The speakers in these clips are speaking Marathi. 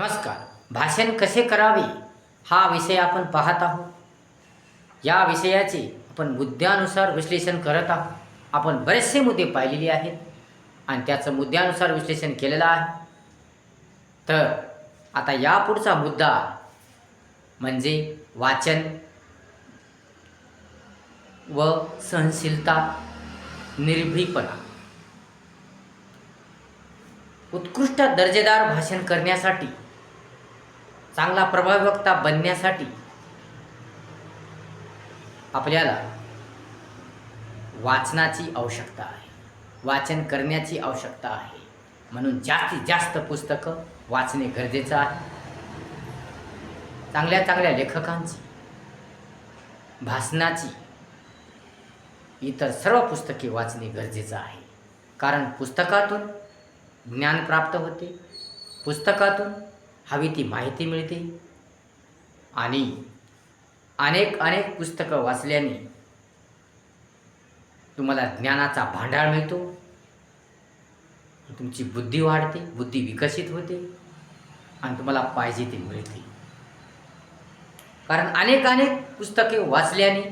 नमस्कार. भाषण कसे करावे हा विषय आपण पाहत आहोत. या विषयाचे आपण मुद्द्यानुसार विश्लेषण करत आहोत. आपण बरेचसे मुद्दे पाहिलेले आहेत आणि त्याचं मुद्द्यानुसार विश्लेषण केलेलं आहे. तर आता यापुढचा मुद्दा म्हणजे वाचन व सहनशीलता निर्भीपणा उत्कृष्ट दर्जेदार भाषण करण्यासाठी चांगला प्रभावी वक्ता बनण्यासाठी आपल्याला वाचनाची आवश्यकता आहे. वाचन करण्याची आवश्यकता आहे. म्हणून जास्तीत जास्त पुस्तकं वाचणे गरजेचं आहे. चांगल्या चांगल्या लेखकांची भाषणाची इतर सर्व पुस्तके वाचणे गरजेचं आहे. कारण पुस्तकातून ज्ञान प्राप्त होते. पुस्तकातून हवी ती माहिती मिळते. आणि अनेक अनेक पुस्तकं वाचल्याने तुम्हाला ज्ञानाचा भांडार मिळतो. तुमची बुद्धी वाढते बुद्धी विकसित होते आणि तुम्हाला पाहिजे ते मिळते. कारण अनेक अनेक पुस्तके वाचल्याने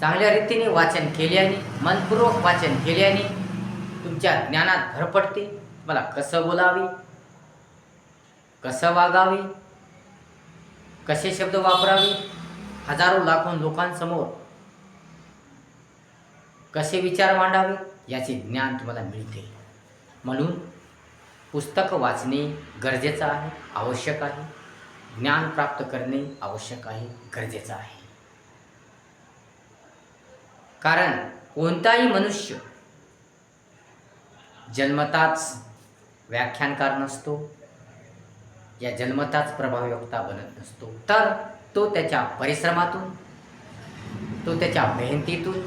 चांगल्या रीतीने वाचन केल्याने मनपूर्वक वाचन केल्याने तुमच्या ज्ञानात भर पडते. तुम्हाला कसं बोलावे? कसं वागावे? कसे शब्द वापरावे? हजारो लाखो लोकांसमोर कसे विचार मांडावे? याचे ज्ञान तुम्हाला मिळते. म्हणून पुस्तक वाचणे गरजेचं आहे आवश्यक आहे. ज्ञान प्राप्त करणे आवश्यक आहे गरजेचं आहे. कारण कोणताही मनुष्य जन्मताच व्याख्यानकार नसतो. या जन्मताच प्रभावी वक्ता बनत नसतो. तर तो त्याच्या परिश्रमातून तो त्याच्या मेहनतीतून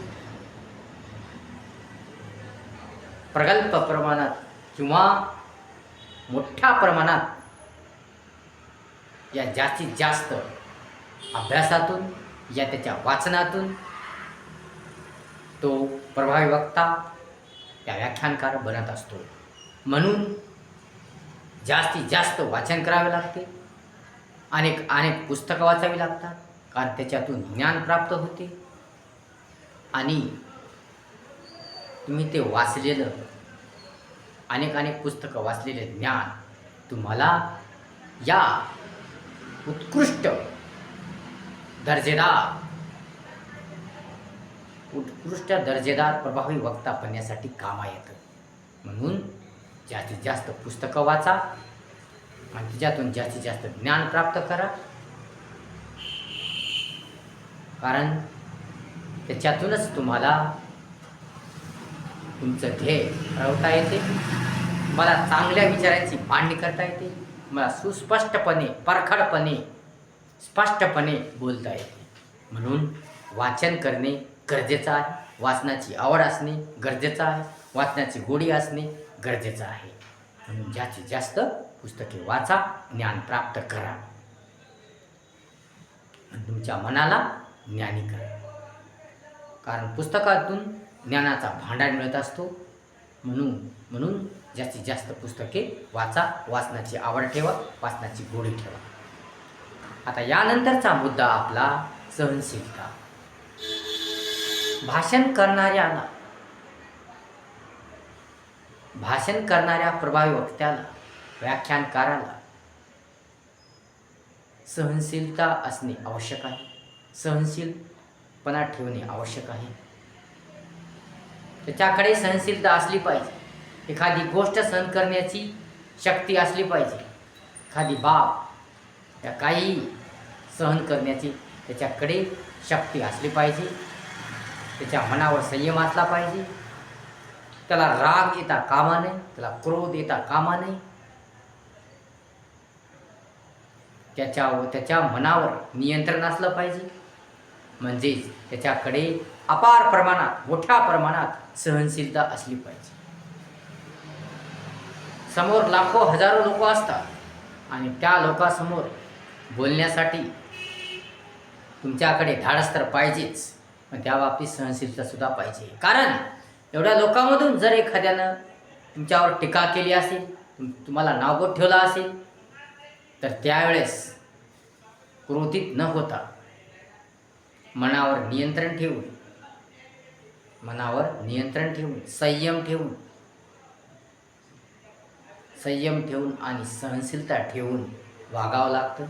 प्रगल्प प्रमाणात किंवा मोठ्या प्रमाणात या जास्तीत जास्त अभ्यासातून या त्याच्या वाचनातून तो प्रभावी वक्ता या व्याख्यानकार बनत असतो. म्हणून जास्तीत जास्त वाचन करावे लागते. अनेक अनेक पुस्तकं वाचावी लागतात कारण त्याच्यातून ज्ञान प्राप्त होते. आणि तुम्ही ते वाचलेलं अनेक अनेक पुस्तकं वाचलेले ज्ञान तुम्हाला या उत्कृष्ट दर्जेदार उत्कृष्ट दर्जेदार प्रभावी वक्ता बनण्यासाठी कामा येतं. म्हणून जास्तीत जास्त पुस्तकं वाचा आणि त्याच्यातून जास्तीत जास्त ज्ञान प्राप्त करा. कारण त्याच्यातूनच तुम्हाला तुमचं ध्येय ठरवता येते. मला चांगल्या विचारांची मांडणी करता येते. मला सुस्पष्टपणे परखडपणे स्पष्टपणे बोलता येते. म्हणून वाचन करणे गरजेचं आहे. वाचनाची आवड असणे गरजेचं आहे. वाचनाची गोडी असणे गरजेचं आहे. म्हणून जास्तीत जास्त पुस्तके वाचा ज्ञान प्राप्त करा. तुमच्या मनाला ज्ञानी करा. कारण पुस्तकातून ज्ञानाचा भांडार मिळत असतो. म्हणून म्हणून जास्तीत जास्त पुस्तके वाचा वाचनाची आवड ठेवा वाचनाची गोडी ठेवा. आता यानंतरचा मुद्दा आपला सहनशीलता. भाषण करणाऱ्याला भाषण करणाऱ्या प्रभावी वक्त्याला व्याख्यानकाराला सहनशीलता असणे आवश्यक आहे. सहनशीलपणा ठेवणे आवश्यक आहे. त्याच्याकडे सहनशीलता असली पाहिजे. एखादी गोष्ट सहन करण्याची शक्ती असली पाहिजे. एखादी बाब या काही सहन करण्याची त्याच्याकडे शक्ती असली पाहिजे. त्याच्या मनावर संयम असला पाहिजे. त्याला राग येता कामा नये त्याला क्रोध येता कामा नये. त्याच्या त्याच्या मनावर नियंत्रण असलं पाहिजे. म्हणजेच त्याच्याकडे अपार प्रमाणात मोठ्या प्रमाणात सहनशीलता असली पाहिजे. समोर लाखो हजारो लोक असतात आणि त्या लोकांसमोर बोलण्यासाठी तुमच्याकडे धाडस तर पाहिजेच पण त्या बाबतीत सहनशीलता सुद्धा पाहिजे. कारण एवढ्या लोकांमधून जर एखाद्यानं तुमच्यावर टीका केली असेल तुम तुम्हाला नावबोट ठेवला असेल तर त्यावेळेस क्रोधित न होता मनावर नियंत्रण ठेवून मनावर नियंत्रण ठेवून संयम ठेवून संयम ठेवून आणि सहनशीलता ठेवून वागावं लागतं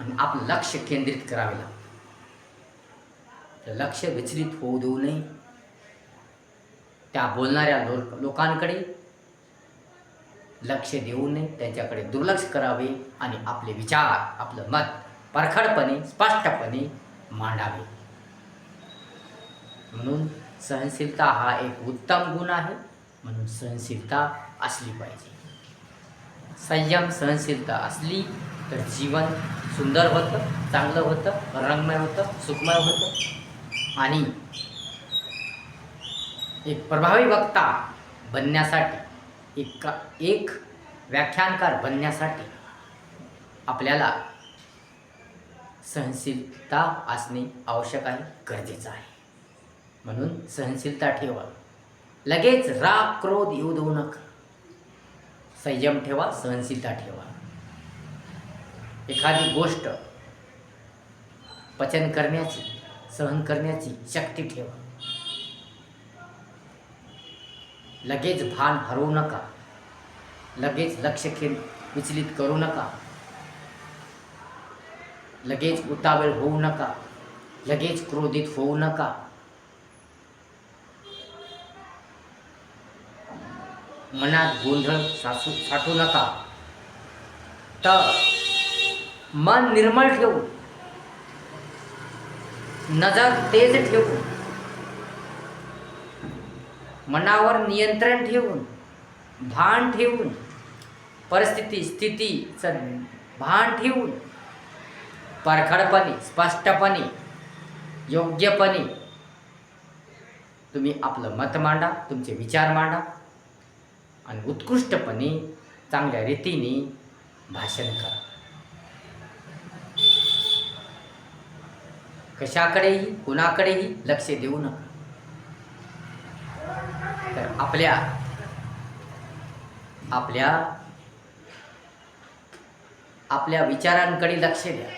आणि आपलं लक्ष केंद्रित करावे लागतं. लक्ष विचलित होऊ देऊ नये. त्या बोलणाऱ्या लोक लोकांकडे लक्ष देऊ नये त्यांच्याकडे दुर्लक्ष करावे आणि आपले विचार आपलं मत परखडपणे स्पष्टपणे मांडावे. म्हणून सहनशीलता हा एक उत्तम गुण आहे. म्हणून सहनशीलता असली पाहिजे. संयम सहनशीलता असली तर जीवन सुंदर होतं चांगलं होतं रंगमय होतं सुखमय होतं. आणि एक प्रभावी वक्ता बनण्यासाठी एक एक व्याख्यानकार बनण्यासाठी आपल्याला सहनशीलता असणे आवश्यक आहे गरजेचं आहे. म्हणून सहनशीलता ठेवा. लगेच राग क्रोध येऊ देऊ नका. संयम ठेवा सहनशीलता ठेवा. एखादी गोष्ट पचन करण्याची सहन करण्याची शक्ती ठेवा. लगेच भान हरवू नका. लगेच लक्ष खेळ विचलित करू नका. लगेच उतावळ होऊ नका. लगेच क्रोधित होऊ नका. मनात गोंधळ सासू साठू नका. तर मन निर्मळ ठेवून नजर तेज ठेवून मनावर नियंत्रण ठेवून भान ठेवून परिस्थिती स्थितीचं भान ठेवून परखडपणे स्पष्टपणे योग्यपणे तुम्ही आपलं मत मांडा तुमचे विचार मांडा आणि उत्कृष्टपणे चांगल्या रीतीने भाषण करा. कशाकडेही कुणाकडेही लक्ष देऊ नका. आपल्या आपल्या आपल्या विचारांकडे लक्ष द्या.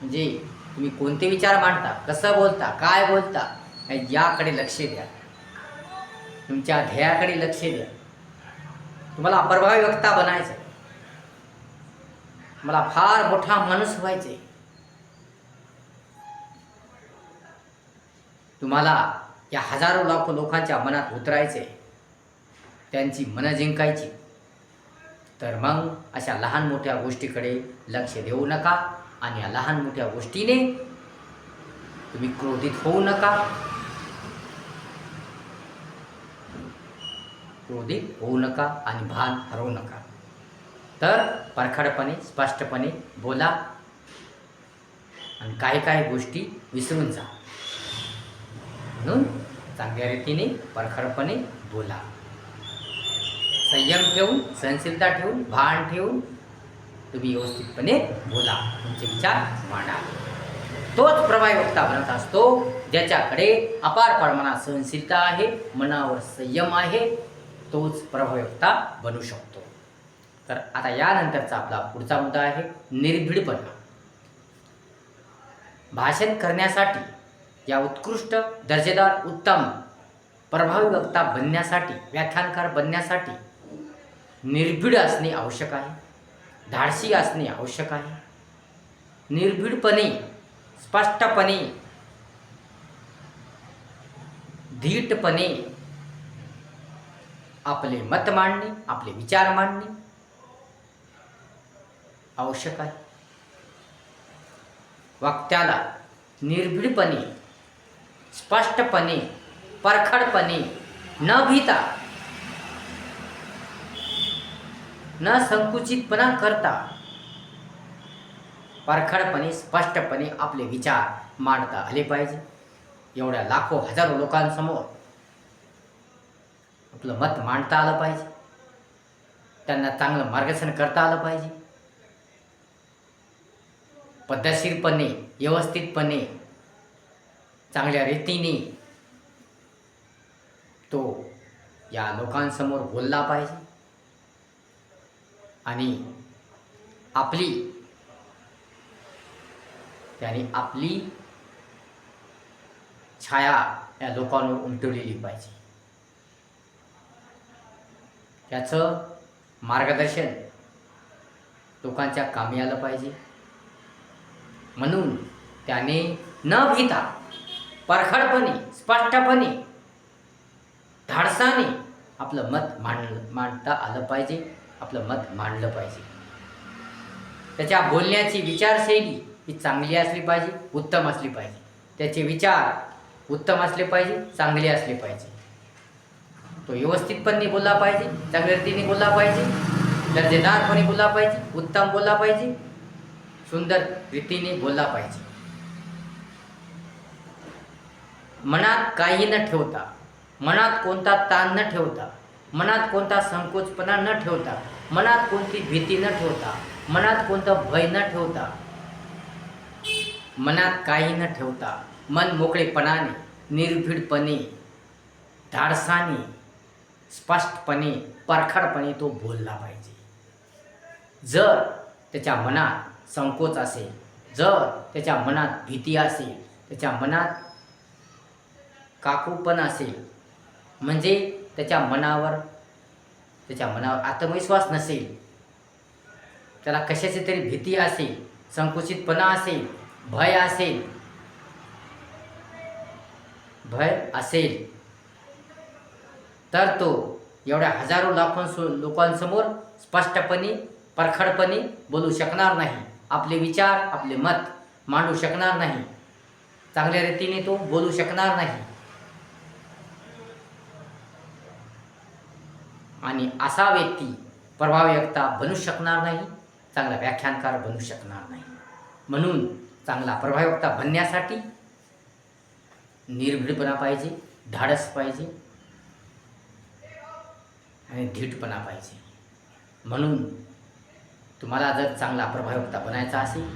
म्हणजे तुम्ही कोणते विचार मांडता कसं बोलता काय बोलता याकडे लक्ष द्या. तुमच्या ध्येयाकडे लक्ष द्या. तुम्हाला प्रभावी वक्ता बनायचं मला फार मोठा माणूस व्हायचे तुम्हाला या हजारो लाखो लोकांच्या मनात उतरायचे त्यांची मनं जिंकायची. तर मग अशा लहान मोठ्या गोष्टीकडे लक्ष देऊ नका आणि या लहान मोठ्या गोष्टीने तुम्ही क्रोधित होऊ नका. क्रोधित होऊ नका आणि भान हरवू नका. तर परखडपणे स्पष्टपणे बोला आणि काही काही गोष्टी विसरून जा. म्हणून चांगल्या रीतीने परखडपणे बोला. संयम ठेवून सहनशीलता ठेवून भान ठेवून तुम्ही व्यवस्थितपणे बोला. तुमचे विचार मांडा. तोच प्रभावी वक्ता बनत असतो ज्याच्याकडे अपार प्रमाणात सहनशीलता आहे मनावर संयम आहे तोच प्रभावी वक्ता बनू शकतो. तर आता यानंतरचा आपला पुढचा मुद्दा आहे निर्भीडपणा. भाषण करण्यासाठी या उत्कृष्ट दर्जेदार उत्तम प्रभावी वक्ता बनण्यासाठी व्याख्यानकार बनण्यासाठी निर्भीड असणे आवश्यक आहे. धाडसी असणे आवश्यक आहे. निर्भीडपणे स्पष्टपणे धीटपणे आपले मत मांडणे आपले विचार मांडणे आवश्यक आहे. वक्त्याला निर्भीडपणे स्पष्टपणे परखडपणे न भीता न संकुचितपणा करता. परखडपणे स्पष्टपणे आपले विचार मांडता आले पाहिजे. एवढ्या लाखो हजारो लोकांसमोर आपलं मत मांडता आलं पाहिजे. त्यांना चांगलं मार्गदर्शन करता आलं पाहिजे. पद्धतशीरपणे व्यवस्थितपणे चांगल्या रीतीने तो या लोकांसमोर बोलला पाहिजे. आणि आपली त्याने आपली छाया या लोकांवर उमटवलेली पाहिजे. त्याचं मार्गदर्शन लोकांच्या कामी आलं पाहिजे. म्हणून त्याने न भीता परखडपणे स्पष्टपणे धाडसाने आपलं मत मांड मांडता आलं पाहिजे. आपलं मत मांडलं पाहिजे. त्याच्या बोलण्याची विचारशैली ही चांगली असली पाहिजे उत्तम असली पाहिजे. त्याचे विचार उत्तम असले पाहिजे चांगले असले पाहिजे. तो व्यवस्थितपणे बोलला पाहिजे चांगल्या रीतीने बोलला पाहिजे दर्जेदारपणे बोलला पाहिजे उत्तम बोलला पाहिजे सुंदर रीतीने बोलला पाहिजे. मनात काही न ठेवता मनात कोणता ताण न ठेवता मनात कोणता संकोचपणा न ठेवता मनात कोणती भीती न ठेवता मनात कोणतं भय न ठेवता मनात काही न ठेवता मन मोकळेपणाने निर्भीडपणे धाडसाने स्पष्टपणे परखडपणे तो बोलला पाहिजे. जर त्याच्या मनात संकोच असेल जर त्याच्या मनात भीती असेल त्याच्या मनात काकूपण असेल म्हणजे त्याच्या मनावर त्याच्या मनावर आत्मविश्वास नसेल त्याला कशाची तरी भीती असेल संकुचितपणा असेल भय असेल भय असेल तर तो एवढ्या हजारो लाखो लोकांसमोर स्पष्टपणे परखडपणे बोलू शकणार नाही. आपले विचार आपले मत मांडू शकणार नाही. चांगल्या रीतीने तो बोलू शकणार नाही. आणि असा व्यक्ती प्रभावयक्ता बनू शकणार नाही चांगला व्याख्यानकार बनू शकणार नाही. म्हणून चांगला प्रभावयुक्ता बनण्यासाठी निर्भीडपणा पाहिजे धाडस पाहिजे आणि धीटपणा पाहिजे. म्हणून तुम्हाला जर चांगला प्रभावयुक्ता बनायचा असेल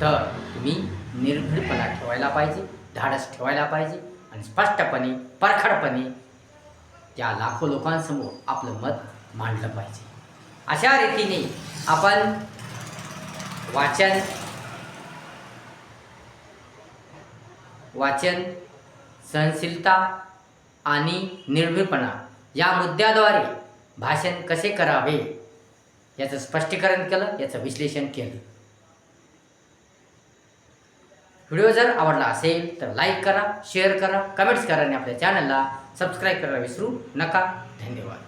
तर तुम्ही निर्भीडपणा ठेवायला पाहिजे धाडस ठेवायला पाहिजे आणि स्पष्टपणे परखडपणे त्या लाखो लोकांसमोर आपलं मत मांडलं पाहिजे. अशा रीतीने आपण वाचन वाचन सहनशीलता आणि निर्भीपणा या मुद्द्याद्वारे भाषण कसे करावे याचं स्पष्टीकरण केलं याचं विश्लेषण केलं. व्हिडिओ जर आवडला असेल तर लाईक करा शेअर करा कमेंट्स करा आणि आपल्या चॅनलला सबस्क्राईब करायला विसरू नका. धन्यवाद.